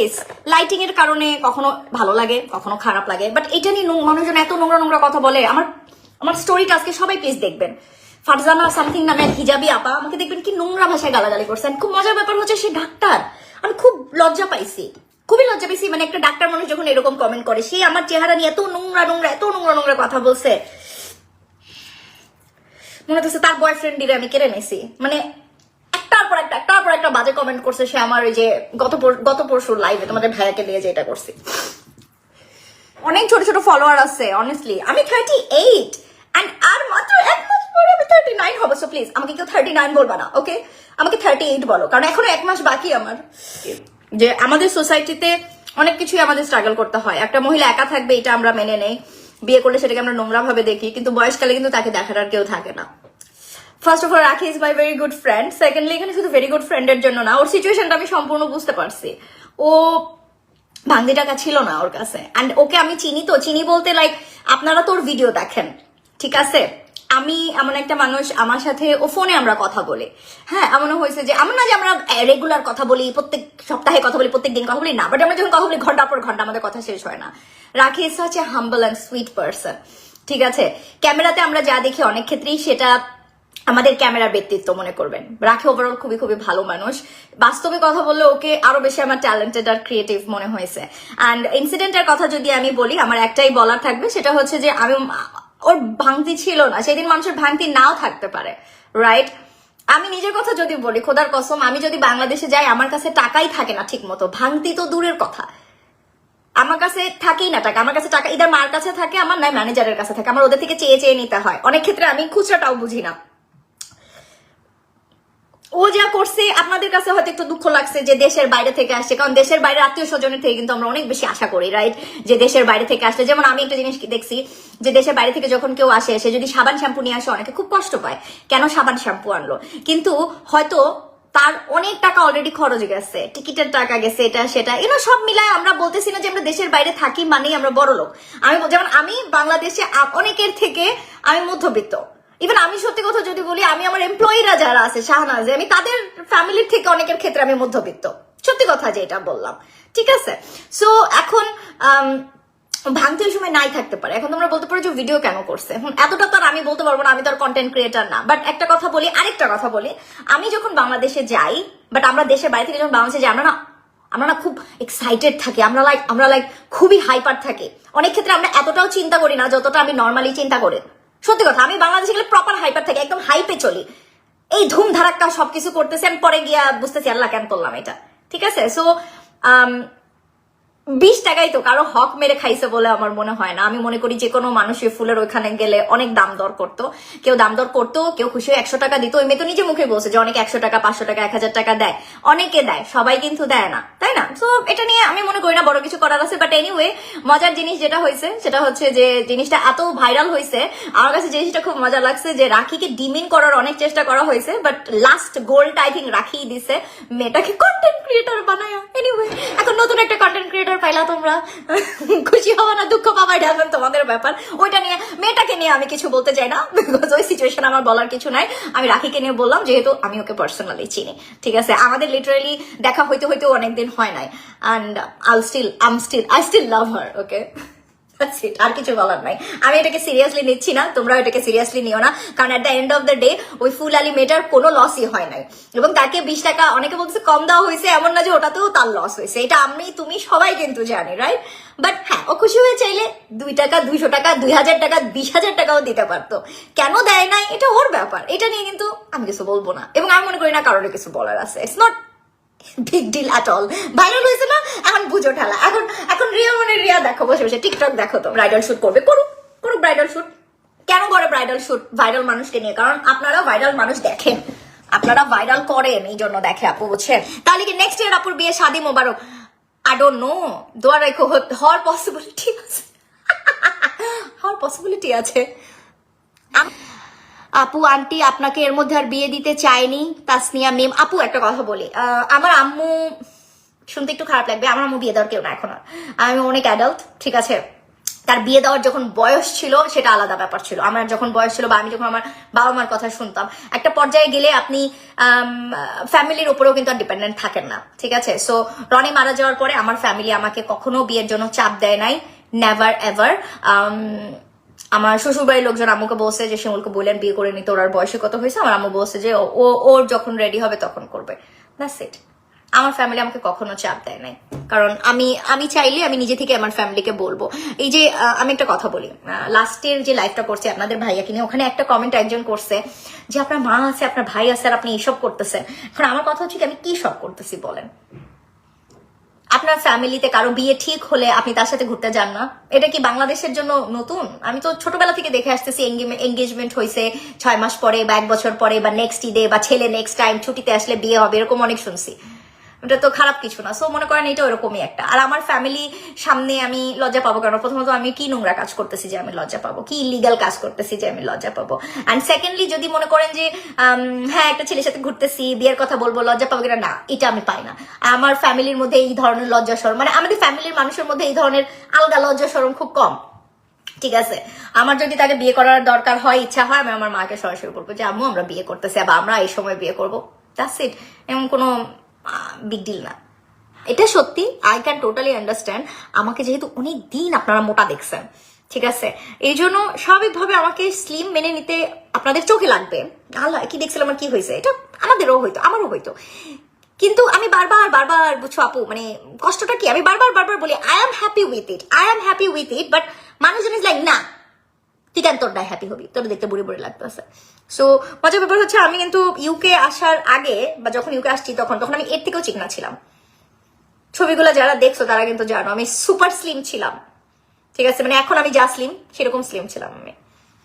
Please lighting এর কারণে কখনো ভালো লাগে, কখনো খারাপ লাগে। বাট এটা নিয়ে মানুষজন এত নোংরা নোংরা কথা বলে, আমার আমার স্টোরিটা আজকে সবাই প্লিজ দেখবেন। ফারজানা সামথিং নামে হিজাবি আপা, আমাকে দেখবেন কি নোংরা ভাষায় গালাগালি করছেন খুব মজার ব্যাপার হচ্ছে সে ডাক্তার। আমি খুব লজ্জা পাইছি। খুবই লজ্জা পেয়েছি মানে একটা ডাক্তার মানুষ যখন এরকম কমেন্ট করে, সে আমার চেহারা নিয়ে এত নোংরা নোংরা, এত নোংরা নোংরা কথা বলছে। মনে হচ্ছে তার বয়ফ্রেন্ড ডিরে আমি কেড়ে নিছি। মানে একটার পর একটা একটার পর একটা বাজে কমেন্ট করছে, সে আমার ওই যে গত গত পরশুর লাইভে তোমাদের ভাইয়াকে নিয়ে যে এটা করছি। অনেক ছোট ছোট ফলোয়ার আছে অনেস্টলি আমি থার্টি এইট অ্যান্ড আর মাত্র এক মাস পরে আমি থার্টি নাইন হব সো প্লিজ আমাকে কেউ থার্টি নাইন বলবা না ওকে আমাকে থার্টি এইট বলো, কারণ এখনও এক মাস বাকি আমার। যে আমাদের সোসাইটিতে অনেক কিছুই আমাদের স্ট্রাগল করতে হয়। একটা মহিলা একা থাকবে, এটা আমরা মেনে নেই। বিয়ে করলে সেটাকে আমরা নোংরা ভাবে দেখি, কিন্তু বয়সকালে কিন্তু তাকে দেখার আর কেউ থাকে না। First of all Rakhi is my very good friend secondly এখানে শুধু ভেরি গুড ফ্রেন্ডের জন্য না, ওর সিচুয়েশনটা আমি সম্পূর্ণ বুঝতে পারছি। ও ভাঙ্গি টাকা ছিল না ওর কাছে। অ্যান্ড ওকে আমি চিনি তো, চিনি বলতে লাইক আপনারা তোর ভিডিও দেখেন, ঠিক আছে? আমি এমন একটা মানুষ, আমার সাথে ও ফোনে আমরা কথা বলি। হ্যাঁ এমনও হয়েছে যে, এমন না যে আমরা রেগুলার কথা বলি, প্রত্যেক সপ্তাহে কথা বলি, প্রত্যেক দিন কথা বলি, না বাট আমরা যখন কথা বলি ঘণ্টা পর ঘণ্টা আমাদের কথা শেষ হয় না। রাখি ইজ হচ্ছে হাম্বল অ্যান্ড সুইট পার্সন ঠিক আছে? ক্যামেরাতে আমরা যা দেখি, অনেক ক্ষেত্রেই সেটা আমাদের ক্যামেরার ব্যক্তিত্ব মনে করবেন। রাখি ওভারঅল খুবই খুবই ভালো মানুষ। বাস্তবে কথা বললে ওকে আরও বেশি আমার ট্যালেন্টেড আর ক্রিয়েটিভ মনে হয়েছে। অ্যান্ড ইনসিডেন্টের কথা যদি আমি বলি, আমার একটাই বলার থাকবে, সেটা হচ্ছে যে আমি, ওর ভাঙতি ছিল না। সেদিন মানুষের ভাঙতি নাও থাকতে পারে রাইট আমি নিজের কথা যদি বলি, খোদার কসম, আমি যদি বাংলাদেশে যাই, আমার কাছে টাকাই থাকে না ঠিক মতো ভাঙতি তো দূরের কথা। আমার কাছে থাকেই না টাকা। আমার কাছে টাকা ইদার মার কাছে থাকে, আমার নয় ম্যানেজারের কাছে থাকে। আমার ওদের থেকে চেয়ে চেয়ে নিতে হয়। অনেক ক্ষেত্রে আমি খুচরাটাও বুঝি না। ও যা করছে, আপনাদের কাছে হয়তো একটু দুঃখ লাগছে যে দেশের বাইরে থেকে আসছে। কারণ দেশের বাইরে আত্মীয় স্বজনের থেকে কিন্তু আমরা অনেক বেশি আশা করি রাইট যে দেশের বাইরে থেকে আসলে, যেমন আমি একটা জিনিস দেখছি, যে দেশের বাইরে থেকে যখন কেউ আসে, সে যদি সাবান শ্যাম্পু নিয়ে আসে, অনেকে খুব কষ্ট পায়। কেন সাবান শ্যাম্পু আনলো? কিন্তু হয়তো তার অনেক টাকা অলরেডি খরচ গেছে, টিকিটের টাকা গেছে, এটা, সেটা এগুলো সব মিলায় আমরা বলতেছি না যে আমরা দেশের বাইরে থাকি মানেই আমরা বড় লোক আমি যেমন আমি বাংলাদেশে অনেকের থেকে আমি মধ্যবিত্ত। ইভেন আমি সত্যি কথা যদি বলি আমি আমার এমপ্লয়িরা যারা আছে শাহনাজ আমি তাদের ফ্যামিলির থেকে অনেকের ক্ষেত্রে আমি মধ্যবিত্ত। সত্যি কথা যেটা বললাম। ঠিক আছে? সো এখন ভাঙতে ওই সময় নাই থাকতে পারে। এখন তোমরা বলতে পারো যে ভিডিও কেন করছে? হুম, এতটা তো আর আমি বলতে পারব না আমি তো আর কন্টেন্ট ক্রিয়েটার না। বাট একটা কথা বলি আরেকটা কথা বলি। আমি যখন বাংলাদেশে যাই বাট আমরা দেশের বাইরে থেকে যখন বাংলাদেশে যাই আমরা না আমরা না খুব এক্সাইটেড থাকি। আমরা লাইক আমরা লাইক খুবই হাইপার থাকি। অনেক ক্ষেত্রে আমরা এতটাও চিন্তা করি না যতটা আমি নর্মালি চিন্তা করি। সত্যি কথা, আমি বাংলাদেশে গেলে প্রপার হাইপার থাকি, একদম হাইপে চলি। এই ধুম ধারাক্কা সবকিছু করতেছেন পরে গিয়া বুঝতেছি, আল্লাহ কেন করলাম এটা? ঠিক আছে? সো বিশ টাকাই তো কারও হক মেরে খাইছে বলে আমার মনে হয় না। আমি মনে করি যে কোনো মানুষই ফুলের ওইখানে গেলে অনেক দাম দর করতো। কেউ দাম দর করতো, কেউ খুশি একশো টাকা দিত। ওই মেয়ে তো নিজে মুখে বলছে যে অনেকে একশো টাকা, পাঁচশো টাকা, এক হাজার টাকা দেয়। অনেকে দেয়, সবাই কিন্তু দেয় না, তাই না? তো এটা নিয়ে আমি মনে করি না বড় কিছু করার আছে। বাট এনিওয়ে মজার জিনিস যেটা হয়েছে, সেটা হচ্ছে যে জিনিসটা এত ভাইরাল হয়েছে। আমার কাছে জিনিসটা খুব মজা লাগছে যে রাখিকে ডিমিন করার অনেক চেষ্টা করা হয়েছে। But last gold I think Rakhi দিছে মেয়েটাকে কন্টেন্ট ক্রিয়েটর বানায়। এনিওয়ে এখন নতুন একটা কন্টেন্ট ক্রিয়েটর পাইলা তোমরা? খুশি হওয়া না, দুঃখ পাবা, এটা তোমাদের ব্যাপার। ওইটা নিয়ে, মেয়েটাকে নিয়ে আমি কিছু বলতে চাই না বিকজ ওই সিচুয়েশন আমার বলার কিছু নাই। আমি রাখিকে নিয়ে বললাম, যেহেতু আমি ওকে পার্সোনালি চিনি। ঠিক আছে, আমাদের লিটারেলি দেখা হইতে হইতে অনেকদিন হয় নাই। And I still am still I still love her okay. আর কিছু বলার নাই। আমি এটাকে সিরিয়াসলি নিচ্ছি না তোমরা এটাকে সিরিয়াসলি নিও না, কারণ at the end of the day ওই ফুল আলী মেয়েটার কোনো লসই হয় নাই। এবং তাকে বিশ টাকা, অনেকে বলতেছে কম দেওয়া হয়েছে, এমন না যে ওটাতেও তার লস হয়েছে। এটা আমি, তুমি সবাই কিন্তু জানি রাইট বাট হ্যাঁ ও খুশি হয়ে চাইলে দুই টাকা, দুইশো টাকা, দুই হাজার টাকা, বিশ হাজার টাকাও দিতে পারতো। কেন দেয় নাই? এটা ওর ব্যাপার। এটা নিয়ে কিন্তু আমি কিছু বলব না। এবং আমি মনে করি না কারোর কিছু বলার আছে। It's not big deal at all viral হয়েছে না? এখন বুঝো ঠেলা। এখন এখন রিয়া মনে রিয়া দেখো, বসে বসে। টিকটক দেখো তো ব্রাইডাল শুট করবে। করুক করুক ব্রাইডাল শুট কেন করে ব্রাইডাল শুট ভাইরাল মানুষকে নিয়ে। কারণ আপনারা ভাইরাল মানুষ দেখেন। আপনারা ভাইরাল করেন, এই জন্য দেখে আপু, বুঝছেন? তাহলে কি নেক্সট ইয়ার আপুর বিয়ে, শাদি মোবারক? আই ডোন্ট নো দোয়া রেখো হওয়ার পসিবিলিটি আছে। হওয়ার পসিবিলিটি আছে। আপু, আন্টি, আপনাকে এর মধ্যে আর বিয়ে দিতে চায়নি তাসনিয়া মেম আপু, একটা কথা বলি। আমার আম্মু শুনতে একটু খারাপ লাগবে, আমার আম্মু বিয়ে দেওয়ার কেউ না এখন। আর। আমি অনেক অ্যাডাল্ট ঠিক আছে? তার বিয়ে দেওয়ার যখন বয়স ছিল, সেটা আলাদা ব্যাপার ছিল। আমার যখন বয়স ছিল বা আমি যখন আমার বাবা মার কথা শুনতাম, একটা পর্যায়ে গেলে আপনি ফ্যামিলির উপরেও কিন্তু আর ডিপেন্ডেন্ট থাকেন না, ঠিক আছে? সো রনি মারা যাওয়ার পরে আমার ফ্যামিলি আমাকে কখনো বিয়ের জন্য চাপ দেয় নাই নেভার এভার আমার শ্বশুরবাড়ির লোকজন আম্মুকে বলছে যে, শিমুলকে বললেন বিয়ে করে নিতে ওর বয়সে কত হয়েছে? আমার আম্মু বলছে যে, ও- ওর যখন রেডি হবে তখন করবে। দ্যাটস ইট আমার ফ্যামিলি আমাকে কখনো চাপ দেয় নাই। কারণ আমি আমি চাইলে আমি নিজে থেকে আমার ফ্যামিলিকে বলব। এই যে আমি একটা কথা বলি। লাস্টের যে লাইফটা করছে আপনাদের ভাইয়াকে নিয়ে ওখানে একটা কমেন্ট একজন করছে যে, আপনার মা আছে, আপনার ভাই আছে, আর আপনি এইসব করতেছেন। এখন আমার কথা হচ্ছে কি, আমি কি সব করতেছি বলেন? আপনার ফ্যামিলিতে কারও বিয়ে ঠিক হলে আপনি তার সাথে ঘুরতে যান না? এটা কি বাংলাদেশের জন্য নতুন? আমি তো ছোটবেলা থেকে দেখে আসতেছি এঙ্গেজমেন্ট হয়েছে ছয় মাস পরে বা এক বছর পরে বা নেক্সট ঈদে বা ছেলে নেক্সট টাইম ছুটিতে আসলে বিয়ে হবে, এরকম অনেক শুনছি। এটা তো খারাপ কিছু না। সো মনে করেন এটা ওরকমই একটা। আর আমার ফ্যামিলি সামনে আমি লজ্জা পাবো কেন? প্রথমত আমি কি নোংরা কাজ করতেছি যে আমি লজ্জা পাবো? কি ইলিগাল কাজ করতেছি যে আমি লজ্জা পাবো? অ্যান্ড সেকেন্ডলি যদি মনে করেন যে হ্যাঁ একটা ছেলের সাথে ঘুরতেছি, বিয়ের কথা বলব, লজ্জা পাবো কিনা? না, এটা আমি পাই না। আমার ফ্যামিলির মধ্যে এই ধরনের লজ্জা সরম মানে আমাদের ফ্যামিলির মানুষের মধ্যে এই ধরনের আলগা লজ্জা সরম খুব কম। ঠিক আছে? আমার যদি তাকে বিয়ে করার দরকার হয়, ইচ্ছা হয়, আমি আমার মাকে সরাসরি বলব যে, আম্মু, আমরা বিয়ে করতেছি বা আমরা এই সময় বিয়ে করব। দ্যাটস ইট এমন কোনো বিগ ডিল না। এটা সত্যি আই ক্যান টোটালি আন্ডারস্ট্যান্ড আমাকে যেহেতু অনেক দিন আপনারা মোটা দেখছেন, ঠিক আছে? এই জন্য স্বাভাবিকভাবে আমাকে স্লিম মেনে নিতে আপনাদের চোখে লাগবে। আল্লাহ, কি দেখছিলাম আমার কি হয়েছে? এটা আমাদেরও হইতো আমারও হইতো কিন্তু আমি বারবার বারবার বুঝছ আপু মানে কষ্টটা কি? আমি বারবার বারবার বলি I am happy with it I am happy with it but মানুষজন ইজ লাইক না তুই কেন তোর হ্যাপি হবি। তোর দেখতে বুড়ি বুড়ি লাগতেছে। সো মজার ব্যাপার হচ্ছে আমি কিন্তু ইউকে আসার আগে বা যখন ইউকে আসছি তখন তখন আমি এর থেকেও চিকনা ছিলাম। ছবিগুলো যারা দেখছ তারা কিন্তু জানো, আমি সুপার স্লিম ছিলাম। ঠিক আছে মানে এখন আমি যা স্লিম সেরকম স্লিম ছিলাম আমি।